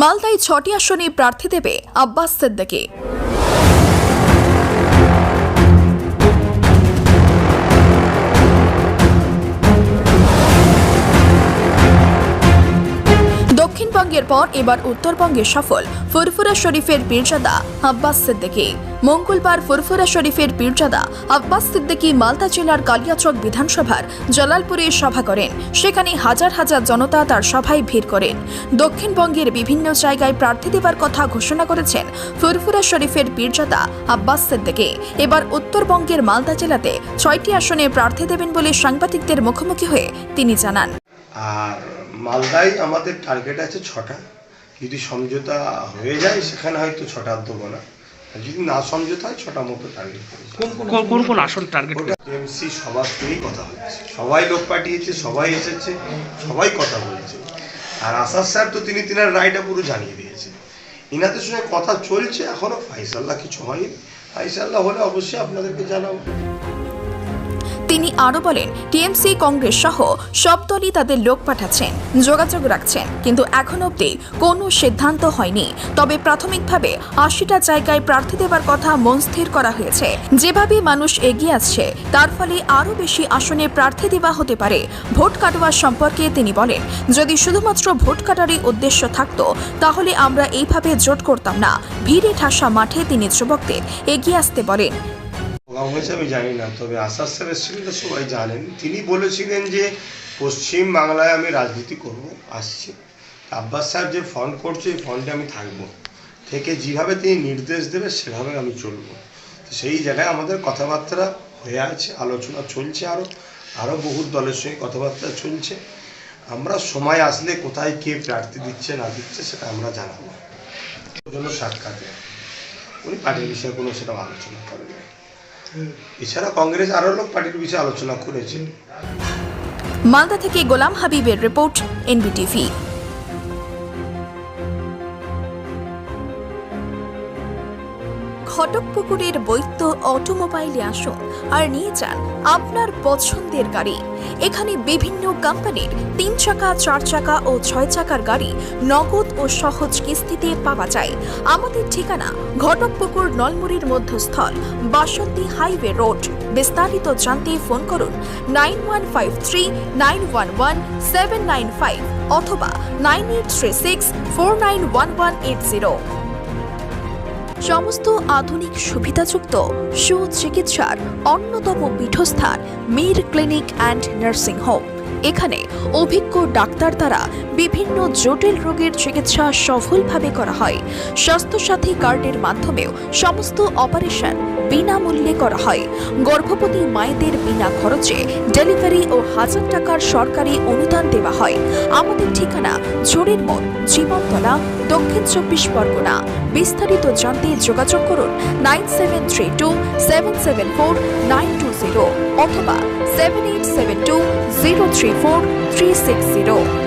মালদায় ছটি আসনে প্রার্থী দেবে আব্বাস সিদ্দিকি। দক্ষিণবঙ্গের পর এবার উত্তরবঙ্গে সফল ফুরফুরা শরীফের পীরজাদা আব্বাস সিদ্দিকী। মঙ্গলবার ফুরফুরা শরীফের পীরজাদা আব্বাস সিদ্দিকী মালদা জেলার কালিয়াচক বিধানসভার জলালপুরে সভা করেন। সেখানে হাজার হাজার জনতা তার সভায় ভিড় করেন। দক্ষিণবঙ্গের বিভিন্ন জায়গায় প্রার্থী দেবার কথা ঘোষণা করেছেন ফুরফুরা শরীফের পীরজাদা আব্বাস সিদ্দিকী। এবার উত্তরবঙ্গের মালদা জেলাতে ছয়টি আসনে প্রার্থী দেবেন বলে সাংবাদিকদের মুখোমুখি হয়ে তিনি জানান। আর মালদায় আমাদের টার্গেট আছে ছটা। যদি সমঝোতা হয়ে যায় সেখানে হয়তো ছটা দেবো না যদি না সমঝোতা হয় ছটা মতো টার্গেট কোন কোন আসন টার্গেট এমসি সবার সঙ্গেই কথা হচ্ছে সবাই লোক পাঠিয়েছে সবাই এসেছে সবাই কথা বলছে। আর আসাদ স্যার তো তিনি তিনার রায়টা পুরো জানিয়ে দিয়েছে। ইনাদের সঙ্গে কথা চলছে এখনও ফাইসাল্লাহ কিছু হয়নি। ফাইসাল্লাহ হলে অবশ্যই আপনাদেরকে জানাব। তিনি আরও বলেন, টিএমসি, কংগ্রেস সহ সব দলই তাদের লোক পাঠাচ্ছেন, যোগাযোগ রাখছেন, কিন্তু এখন অবধি কোনো সিদ্ধান্ত হয়নি। তবে প্রাথমিকভাবে আশিটা জায়গায় প্রার্থী দেবার কথা মন স্থির করা হয়েছে। যেভাবে মানুষ এগিয়ে আসছে, তার ফলে আরও বেশি আসনে প্রার্থী দেওয়া হতে পারে। ভোট কাটোয়া সম্পর্কে তিনি বলেন, যদি শুধুমাত্র ভোট কাটারই উদ্দেশ্য থাকত, তাহলে আমরা এইভাবে জোট করতাম না। ভিড়ে ঠাসা মাঠে তিনি যুবকদের এগিয়ে আসতে বলেন। হয়েছে আমি জানি না, তবে আসাদ স্যার এসেছিলেন তো সবাই জানেন। তিনি বলেছিলেন যে, পশ্চিম বাংলায় আমি রাজনীতি করব, আসছি। আব্বাস সাহেব যে ফন্ড করছে, এই ফন্ডে আমি থাকব। থেকে যেভাবে তিনি নির্দেশ দেবে, সেভাবে আমি চলবো। সেই জায়গায় আমাদের কথাবার্তা হয়ে আছে, আলোচনা চলছে আরও আরও বহু দলের সঙ্গে কথাবার্তা চলছে। আমরা সময় আসলে কোথায় কে প্রার্থী দিচ্ছে, না দিচ্ছে, সেটা আমরা জানাব। জন্য সাক্ষাৎ। উনি পার্টির বিষয়ে কোনো সেটা আলোচনা করেন। এছাড়া কংগ্রেস আরও লোক পার্টির বিষয়ে আলোচনা করেছে। মালদা থেকে গোলাম হাবিবের রিপোর্ট এনবিটিভি। খটকপুকুরের বৈদ্য অটোমোবাইলে আসুন আর নিয়ে যান আপনার পছন্দের গাড়ি। এখানে বিভিন্ন কোম্পানির তিন চাকা, চার চাকা ও ছয় চাকার গাড়ি নগদ ও সহজ কিস্তিতে পাওয়া যায়। আমাদের ঠিকানা ঘটকপুকুর নলমুড়ির মধ্যস্থল বাসন্তী হাইওয়ে রোড। বিস্তারিত জানতে ফোন করুন nine one five three nine one one seven nine five অথবা nine eight three six four nine one one eight zero. সমস্ত আধুনিক সুবিধাযুক্ত সুচিকিৎসার অন্যতম পীঠস্থান Mir clinic and nursing home. এখানে অভিজ্ঞ ডাক্তার দ্বারা বিভিন্ন জটিল রোগের চিকিৎসা সফলভাবে করা হয়। স্বাস্থ্যসাথী কার্ডের মাধ্যমেও সমস্ত অপারেশন বিনামূল্যে করা হয়। গর্ভবতী মায়েদের বিনা খরচে ডেলিভারি ও হাজার টাকার সরকারি অনুদান দেওয়া হয়। আমাদের ঠিকানা ঝুড়ির মোড়, জীবনতলা দক্ষিণ চব্বিশ পরগনা। বিস্তারিত জানতে যোগাযোগ করুন nine seven three two seven seven four nine two zero অথবা seven eight seven two zero three four three six zero.